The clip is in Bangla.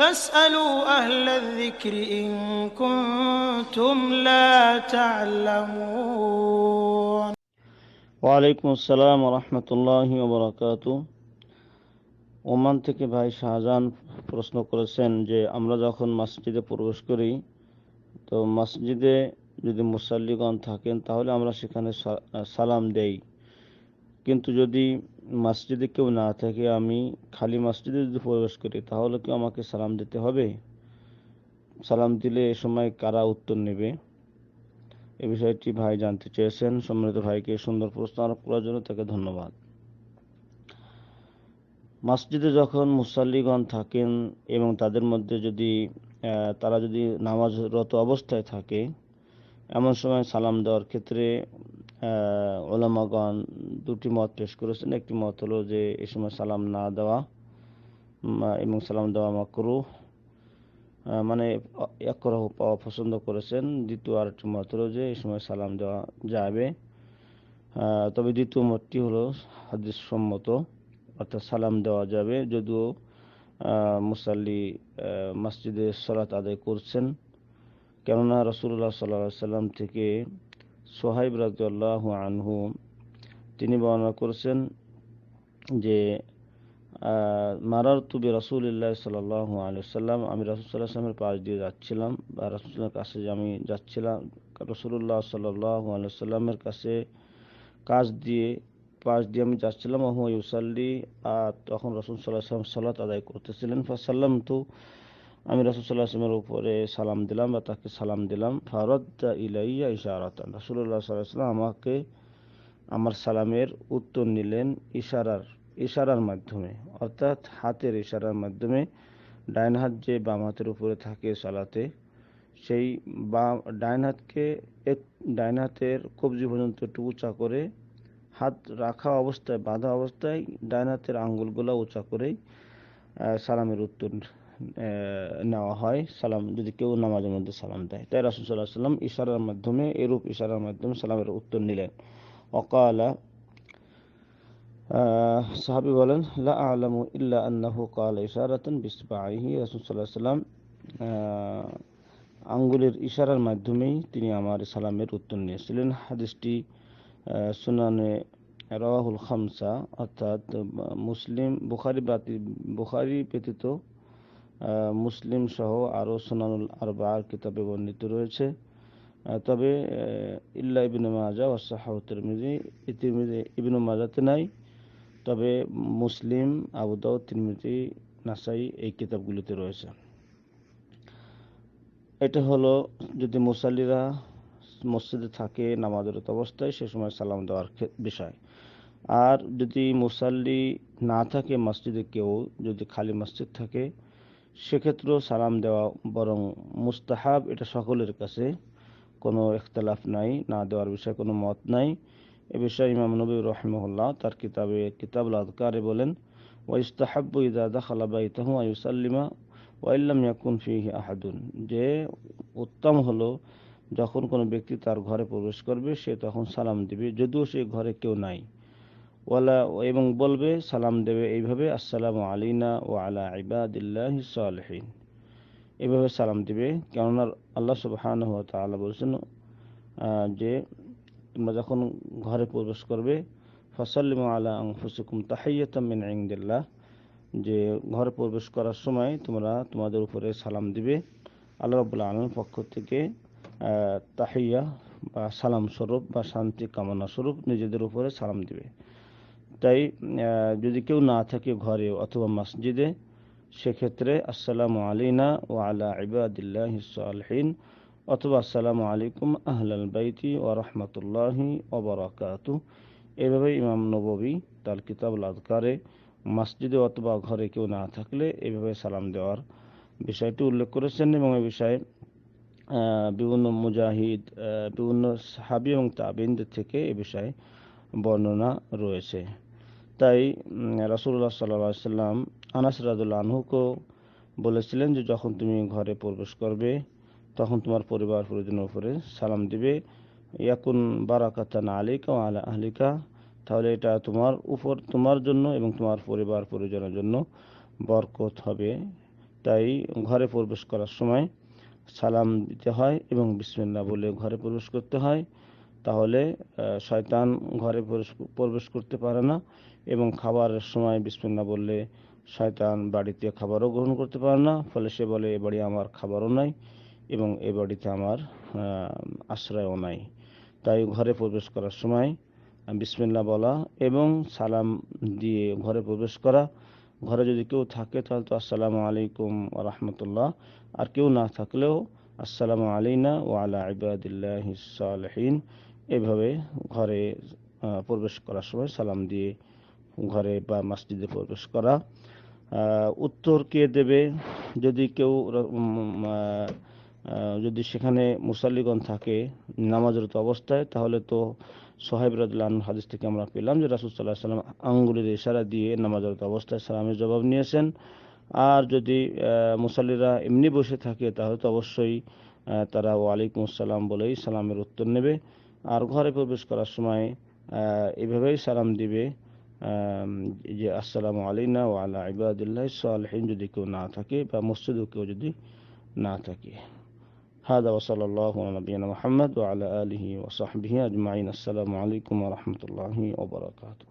فاسألوا أهل الذكر إن كنتم لا تعلمون ওয়ালাইকুম আসসালাম রহমতুল্লাহি ওবরাকাত ওমান থেকে ভাই শাহজাহান প্রশ্ন করেছেন যে আমরা যখন মসজিদে প্রবেশ করি তো মসজিদে যদি মুসাল্লিগণ থাকেন তাহলে আমরা সেখানে সা- সালাম দেই কিন্তু যদি মসজিদে কেউ না থাকে, আমি খালি মসজিদে যদি প্রবেশ করি, তাহলে কি আমাকে সালাম দিতে হবে? সালাম দিলে এ সময় কারা উত্তর নেবে? এ বিষয়টি ভাই জানতে চেয়েছেন। সম্মানিত ভাইকে সুন্দর প্রশ্ন আরোপ করার জন্য তাকে ধন্যবাদ। মসজিদে যখন মুসাল্লিগণ থাকেন এবং তাদের মধ্যে যদি তারা যদি নামাজরত অবস্থায় থাকে, এমন সময় সালাম দেওয়ার ক্ষেত্রে ওলামাগণ দুটি মত পেশ করেছেন। একটি মত হলো যে, এ সময় সালাম না দেওয়া এবং সালাম দেওয়া মাকরু মানে একরাহ পাওয়া পছন্দ করেছেন। দ্বিতীয় আরেকটি মত হলো যে এই সময় সালাম দেওয়া যাবে। তবে দ্বিতীয় মতটি হলো হাদিস সম্মত, অর্থাৎ সালাম দেওয়া যাবে। যদিও মুসাল্লি মসজিদে সলাত আদায় করছেন। কেননা রসুল্লাহ সাল্লাহ সাল্লাম থেকে সোহাইব রাজু আনহু, তিনি বর্ণনা করেছেন যে মারার তুবি রসুল্লাহ সাল্লাহ আলিয়াল্লাম আমি রসুল সাল্লাহ পাশ দিয়ে যাচ্ছিলাম বা রসুলের কাছে আমি যাচ্ছিলাম। রসুল্লাহ সাল্লাহ আলিয়াল্লামের কাছে কাজ দিয়ে, পাশ দিয়ে আমি যাচ্ছিলাম ওহ ইউসাল্লি, আর তখন রসুল সাল্লাহ সাল্লাম সালাত আদায় করতেছিলেন। ফাসাল্লাম তো আমি রসুল সাল্লাহ আসলামের উপরে সালাম দিলাম বা তাকে সালাম দিলাম ফারদ ইলাইয়া ইশারাতান। রসুল্লাহ সাল্লাহ আমাকে আমার সালামের উত্তর নিলেন ইশারার ইশারার মাধ্যমে। অর্থাৎ হাতের ইশারার মাধ্যমে ডাইন হাত যে বাম হাতের উপরে থাকে সালাতে, সেই বাম ডাইন হাতকে এক ডাইন হাতের কবজি পর্যন্ত একটু উঁচা করে হাত রাখা অবস্থায়, বাঁধা অবস্থায় ডাইন হাতের আঙ্গুলগুলো উঁচা করেই সালামের উত্তর নেওয়া হয়, সালাম, যদি কেউ নামাজের মধ্যে সালাম দেয়। তাই রাসুল সাল্লাহ সাল্লাম ইশারার মাধ্যমে, এরূপ ইশারার মাধ্যমে সালামের উত্তর নিলেন। অকালা সাহাবী বলেন, লা আলামু ইল্লা আন্নাহু কালা ইশারাতান বিসবাইহি রাসূল আলাইহি সাল্লাম আঙ্গুলের ইশারার মাধ্যমেই তিনি আমার সালামের উত্তর নিয়েছিলেন। হাদিসটি সুনানে রাহুল খামসা, অর্থাৎ মুসলিম, বুখারি বাতি, বুখারি ব্যতীত মুসলিম সহ আরও সুনানুল আরবার কিতাবে বর্ণিত রয়েছে। তবে ইল্লা ইবনে মাজা ও সাহাউ তিরমিজি, এই তিরমিজি ইবনে মাজাতে নাই। তবে মুসলিম, আবু দাউদ, তিরমিজি, নাসাই এই কিতাবগুলিতে রয়েছে। এটা হলো, যদি মুসাল্লিরা মসজিদে থাকে নামাজরত অবস্থায়, সে সময় সালাম দেওয়ার বিষয়। আর যদি মুসাল্লি না থাকে মসজিদে কেউ, যদি খালি মসজিদ থাকে সেক্ষেত্রেও সালাম দেওয়া বরং মুস্তাহাব এটা সকলের কাছে কোনো ইখতলাফ নাই, না দেওয়ার বিষয়ে কোনো মত নাই। এ বিষয়ে ইমাম নবী রহমুল্লাহ তার কিতাবে কিতাব আদকারে বলেন, ওয়াইস্তাহাব্বু ইদা দাখালা বাইতাহু আয়ুসাল্লিমা ওয়াইল্লাম ইয়াকুন ফিহি আহাদুন। যে উত্তম হলো যখন কোনো ব্যক্তি তার ঘরে প্রবেশ করবে, সে তখন সালাম দিবে, যদিও সে ঘরে কেউ নাই। ওয়ালা এবং বলবে, সালাম দেবে এইভাবে, আসসালামু আলাইনা ও আলা ইবাদিল্লাহ সালহীন। এভাবে সালাম দিবে, কেননা আল্লাহ সুবহানাহু ওয়া তাআলা বলছেন যে তোমরা যখন ঘরে প্রবেশ করবে, ফসাল্লিমু আলা আনফুসিকুম তাহিয়াতাম মিন ইনদিল্লাহ, যে ঘরে প্রবেশ করার সময় তোমরা তোমাদের উপরে সালাম দিবে। আল্লাহ রাব্বুল আলামিনের পক্ষ থেকে তাহিয়া বা সালাম স্বরূপ বা শান্তি কামনা স্বরূপ নিজেদের উপরে সালাম দিবে। তাই যদি কেউ না থাকে ঘরে অথবা মসজিদে, সেক্ষেত্রে আসসালামু আলাইনা ও আলা ইবাদিল্লাহ সালহীন, অথবা আসসালামু আলাইকুম আহলাল বাইতি ও রহমতুল্লাহি ও বরাকাতু এভাবে ইমাম নববী তার কিতাব আদকারে মসজিদে অথবা ঘরে কেউ না থাকলে এভাবে সালাম দেওয়ার বিষয়টি উল্লেখ করেছেন এবং এ বিষয়ে বিভিন্ন মুজাহিদ বিভিন্ন সাহাবি এবং তাবিনদের থেকে এ বিষয়ে বর্ণনা রয়েছে। তাই রাসুল্লাহ সাল্লাহ সাল্লাম আনাস রাজুল্লাহ আনহুকেও বলেছিলেন যে যখন তুমি ঘরে প্রবেশ করবে, তখন তোমার পরিবার পরিজনের উপরে সালাম দিবে, ইয়াকুন বারাকাতান আলিকা ও আলা আহলিকা, তাহলে এটা তোমার উপর, তোমার জন্য এবং তোমার পরিবার পরিজনের জন্য বরকত হবে। তাই ঘরে প্রবেশ করার সময় সালাম দিতে হয় এবং বিসমিল্লাহ বলে ঘরে প্রবেশ করতে হয়। তাহলে শয়তান ঘরে প্রবেশ করতে পারে না। এবং খাবারের সময় বিসমিল্লাহ বললে শয়তান বাড়িতে খাবারও গ্রহণ করতে পারে না, ফলে সে বলে, এ বাড়ি আমার খাবারও নাই এবং এ বাড়িতে আমার আশ্রয়ও নাই। তাই ঘরে প্রবেশ করার সময় বিসমিল্লাহ বলা এবং সালাম দিয়ে ঘরে প্রবেশ করা। ঘরে যদি কেউ থাকে, তাহলে তো আসসালামু আলাইকুম রহমতুল্লাহ। আর কেউ না থাকলেও আসসালামু আলাইনা ও আলা ইবাদিল্লাহ সালহীন। এভাবে ঘরে প্রবেশ করার সময় সালাম দিয়ে ঘরে বা মসজিদে প্রবেশ করা। উত্তর কে দেবে? যদি কেউ যদি সেখানে মুসাল্লিগণ থাকে নামাজরত অবস্থায়, তাহলে তো সোহাইব রাজুল্লাহ হাদিস থেকে আমরা পেলাম যে রাসুল সাল্লাহ সাল্লাম আঙ্গুলের ইশারা দিয়ে নামাজরত অবস্থায় সালামের জবাব নিয়েছেন। আর যদি মুসাল্লিরা এমনি বসে থাকে, তাহলে তো অবশ্যই তারা ওয়ালাইকুম আসসালাম বলেই সালামের উত্তর নেবে। আর ঘরে প্রবেশ করার সময় এভাবেই সালাম দিবে। যে আসসালামু আলাইনা ও আলা ইবাদিল্লাহ সালহীন যদি কেউ না থাকে বা মসজিদও কেউ যদি না থাকে هذا وصلى الله على نبينا محمد وعلى آله وصحبه أجمعين السلام عليكم ورحمة الله وبركاته